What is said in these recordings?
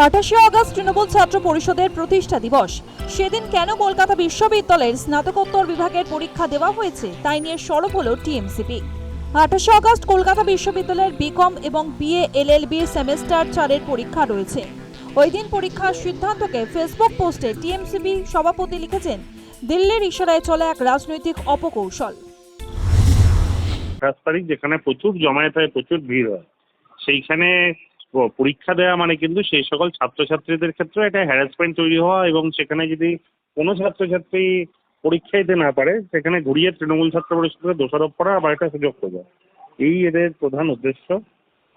আঠাশে আগস্ট তৃণমূল ছাত্র পরিষদের প্রতিষ্ঠা দিবস। সেদিন কেন কলকাতা বিশ্ববিদ্যালয়ের স্নাতকোত্তর বিভাগের পরীক্ষা দেওয়া হয়েছে, তাই নিয়ে সরব হল টিএমসিপি। আঠাশে আগস্ট কলকাতা বিশ্ববিদ্যালয়ের বিকম এবং বিএ এলএলবি সেমেস্টার চারের পরীক্ষা রয়েছে। ওই দিন পরীক্ষার সিদ্ধান্তকে ফেসবুক পোস্টে টিএমসিপি সভাপতি লিখেছেন, দিল্লির ইশারায় চলে এক রাজনৈতিক অপকৌশল। আঠাশ তারিখ যেখানে প্রচুর জমায়েত হয়, প্রচুর ভিড় হয়, সেইখানে পরীক্ষা দেওয়া মানে কিন্তু সেই সকল ছাত্রছাত্রীদের ক্ষেত্রে একটা হ্যারাসমেন্ট তৈরি হওয়া এবং সেখানে যদি কোনো ছাত্রছাত্রী পরীক্ষা দিতে না পারে, সেখানে ঘুরিয়ে তৃণমূল ছাত্র পরিষদের দোষারোপ করা আবার একটা সুযোগ খোঁজা এই এদের প্রধান উদ্দেশ্য।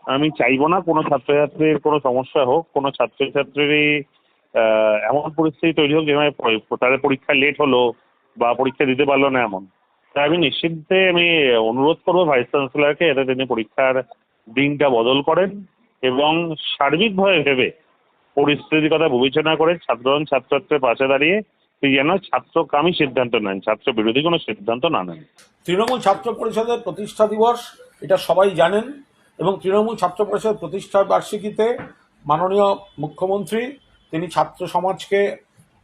আমি চাইব না কোনো ছাত্রছাত্রীর কোনো সমস্যা হোক, কোনো ছাত্রছাত্রীরই এমন পরিস্থিতি তৈরি হোক প- তাদের পরীক্ষা লেট হলো বা পরীক্ষা দিতে পারল না এমন। তাই আমি নিশ্চিন্তে আমি অনুরোধ করব ভাইস চ্যান্সেলরকে যাতে তিনি পরীক্ষার দিনটা বদল করেন। এবং সার্বিকভাবে ভেবে পরিস্থিতির কথা বিবেচনা করে সাধারণ ছাত্রছাত্রীর পাশে দাঁড়িয়ে তিনি যেন ছাত্রকামী সিদ্ধান্ত নেন, ছাত্র বিরোধী কোনো সিদ্ধান্ত না নেন। তৃণমূল ছাত্র পরিষদের প্রতিষ্ঠা দিবস, এটা সবাই জানেন, এবং তৃণমূল ছাত্র পরিষদ প্রতিষ্ঠা বার্ষিকীতে মাননীয় মুখ্যমন্ত্রী, তিনি ছাত্র সমাজকে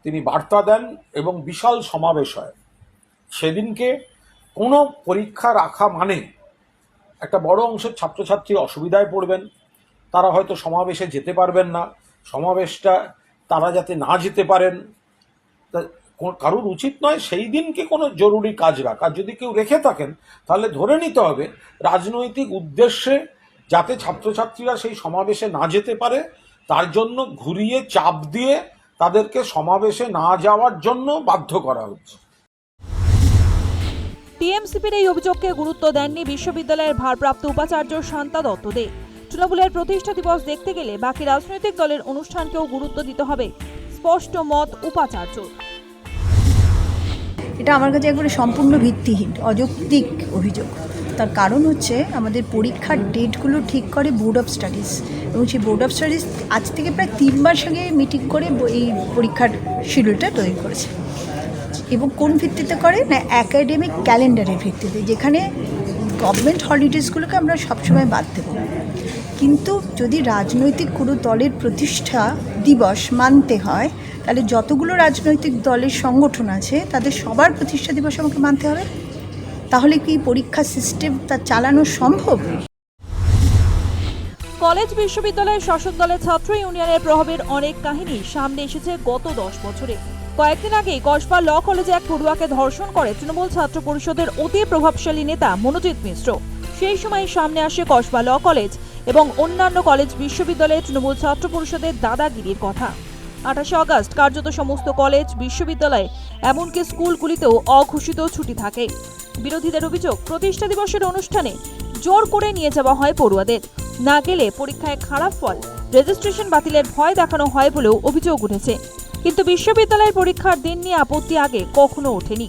তিনি বার্তা দেন এবং বিশাল সমাবেশ হয়। সেদিনকে কোনো পরীক্ষা রাখা মানে একটা বড় অংশের ছাত্রছাত্রী অসুবিধায় পড়বেন তারা হয়তো সমাবেশে যেতে পারবেন না। সমাবেশটা তারা যাতে না যেতে পারেন কারুর উচিত নয়, সেই দিনকে কোনো জরুরি কাজ রাখা। যদি কেউ রেখে থাকেন, তাহলে ধরে নিতে হবে, রাজনৈতিক উদ্দেশ্যে যাতে ছাত্রছাত্রীরা সেই সমাবেশে না যেতে পারে, তার জন্য ঘুরিয়ে চাপ দিয়ে তাদেরকে সমাবেশে না যাওয়ার জন্য বাধ্য করা হচ্ছে। টিএমসিপির এই অভিযোগকে গুরুত্ব দেননি বিশ্ববিদ্যালয়ের ভারপ্রাপ্ত উপাচার্য শান্তা দত্ত দে তৃণমূলের প্রতিষ্ঠা দিবস দেখতে গেলে বাকি রাজনৈতিক দলের অনুষ্ঠানকেও গুরুত্ব দিতে হবে। স্পষ্ট মত উপাচার্য। এটা আমার কাছে একবারে সম্পূর্ণ ভিত্তিহীন, অযৌক্তিক অভিযোগ। তার কারণ হচ্ছে আমাদের পরীক্ষার ডেটগুলো ঠিক করে বোর্ড অফ স্টাডিজ এবং সেই বোর্ড অফ স্টাডিজ আজ থেকে প্রায় তিন মাস আগে মিটিং করে এই পরীক্ষার শিডিউলটা তৈরি করেছে। এবং কোন ভিত্তিতে করে? না অ্যাকাডেমিক ক্যালেন্ডারের ভিত্তিতে, যেখানে গভর্নমেন্ট হলিডেজগুলোকে আমরা সবসময় বাদ দেব। কিন্তু যদি রাজনৈতিক কোনো দলের প্রতিষ্ঠা দিবস মানতে হয়, তাহলে যতগুলো রাজনৈতিক দলের সংগঠন আছে, তাদের সবার প্রতিষ্ঠা দিবস আমাকে মানতে হবে। তাহলে কি পরীক্ষা সিস্টেম তা চালানো সম্ভব? কলেজ বিশ্ববিদ্যালয়ের শাসক দলের ছাত্র ইউনিয়নের প্রভাবের অনেক কাহিনী সামনে এসেছে গত দশ বছরে। কয়েকদিন আগেই কসবা ল কলেজে এক পড়ুয়াকে ধর্ষণ করে তৃণমূল ছাত্র পরিষদের অতি প্রভাবশালী নেতা মনোজিৎ মিশ্র। সেই সময় সামনে আসে কসবা ল কলেজ এবং অন্যান্য কলেজ বিশ্ববিদ্যালয়ে তৃণমূল ছাত্র পরিষদের দাদাগিরির কথা। আঠাশে আগস্ট কার্যত সমস্ত কলেজ, বিশ্ববিদ্যালয়ে, এমনকি স্কুলগুলিতেও অঘোষিত ছুটি থাকে। বিরোধীদের অভিযোগ, প্রতিষ্ঠা দিবসের অনুষ্ঠানে জোর করে নিয়ে যাওয়া হয় পড়ুয়াদের। না গেলে পরীক্ষায় খারাপ ফল, রেজিস্ট্রেশন বাতিলের ভয় দেখানো হয় বলেও অভিযোগ উঠেছে। কিন্তু বিশ্ববিদ্যালয়ের পরীক্ষার দিন নিয়ে আপত্তি আগে কখনো ওঠেনি।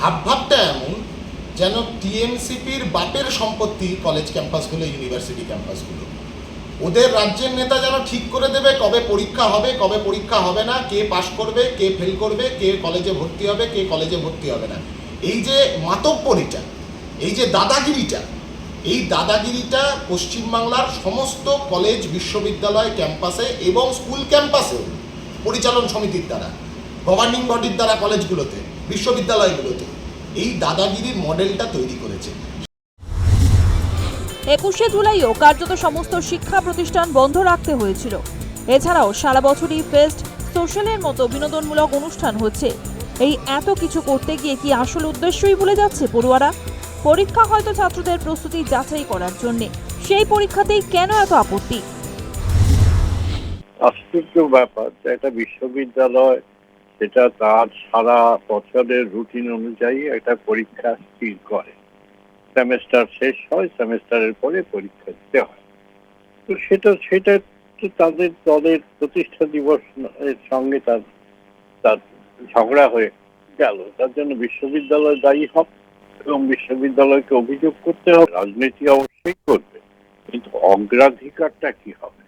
হাবভাবটা এমন যেন টিএমসিপির বাপের সম্পত্তি কলেজ ক্যাম্পাসগুলো ইউনিভার্সিটি ক্যাম্পাসগুলো ওদের রাজ্যের নেতা যেন ঠিক করে দেবে কবে পরীক্ষা হবে, কবে পরীক্ষা হবে না, কে পাশ করবে, কে ফেল করবে, কে কলেজে ভর্তি হবে, কে কলেজে ভর্তি হবে না। এই যে মাতব্বরিটা, এই যে দাদাগিরিটা এই দাদাগিরিটা পশ্চিমবাংলার সমস্ত কলেজ, বিশ্ববিদ্যালয় ক্যাম্পাসে এবং স্কুল ক্যাম্পাসে পরিচালন সমিতির দ্বারা গভর্নিং বডির দ্বারা কলেজগুলোতে, বিশ্ববিদ্যালয়গুলোতে এই দাদাগিরির মডেলটা তৈরি করেছে। একুশে জুলাইও কার্যত সমস্ত শিক্ষা প্রতিষ্ঠান বন্ধ রাখতে হয়েছিল। এছাড়াও সারা বছরই ফেস্ট, সোশ্যালের মতো বিনোদনমূলক অনুষ্ঠান হচ্ছে। এই এত কিছু করতে গিয়ে কি আসল উদ্দেশ্যই ভুলে যাচ্ছে পড়ুয়ারা? পরীক্ষা হয়তো ছাত্রদের প্রস্তুতি যাচাই করার জন্য। সেই পরীক্ষাতেই কেন এত আপত্তি? আশ্চর্য ব্যাপার, একটা বিশ্ববিদ্যালয় সেটা তার সারা বছরের রুটিন অনুযায়ী একটা পরীক্ষা স্থির করে। সেমেস্টার শেষ হয়, সেমেস্টারের পরে পরীক্ষা দিতে হয়। তো সেটা সেটা তো তাদের দলের প্রতিষ্ঠা দিবস সঙ্গে তার তার ঝগড়া হয়ে গেল। তার জন্য বিশ্ববিদ্যালয় দায়ী হবে। এবং বিশ্ববিদ্যালয়কে অভিযোগ করতে হবে। রাজনীতি অবশ্যই করবে, কিন্তু অগ্রাধিকারটা কি হবে?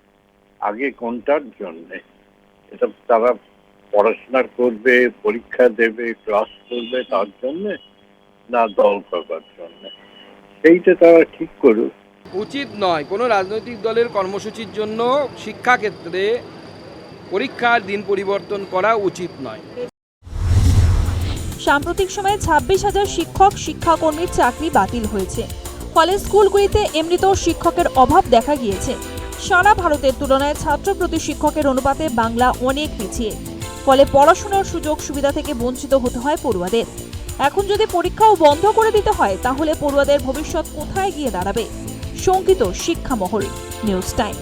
আগে কোনটার জন্যে? এটা তারা পড়াশোনা করবে, পরীক্ষা দেবে ক্লাস করবে তার জন্যে না দল করবার জন্যে? সেইটা তারা ঠিক করুক। উচিত নয়। কোনো রাজনৈতিক দলের কর্মসূচির জন্য শিক্ষাক্ষেত্রে পরীক্ষার দিন পরিবর্তন করা উচিত নয়। সাম্প্রতিক সময়ে ছাব্বিশ হাজার শিক্ষক, শিক্ষাকর্মীর চাকরি বাতিল হয়েছে। ফলে স্কুলগুলিতে এমনিতেও শিক্ষকের অভাব দেখা গিয়েছে। সারা ভারতের তুলনায় ছাত্র প্রতি শিক্ষকের অনুপাতে বাংলা অনেক পিছিয়ে। ফলে পড়াশোনার সুযোগ সুবিধা থেকে বঞ্চিত হতে হয় পড়ুয়াদের। এখন যদি পরীক্ষাও বন্ধ করে দিতে হয়, তাহলে পড়ুয়াদের ভবিষ্যৎ কোথায় গিয়ে দাঁড়াবে? শঙ্কিত শিক্ষামহল, নিউজ টাইম।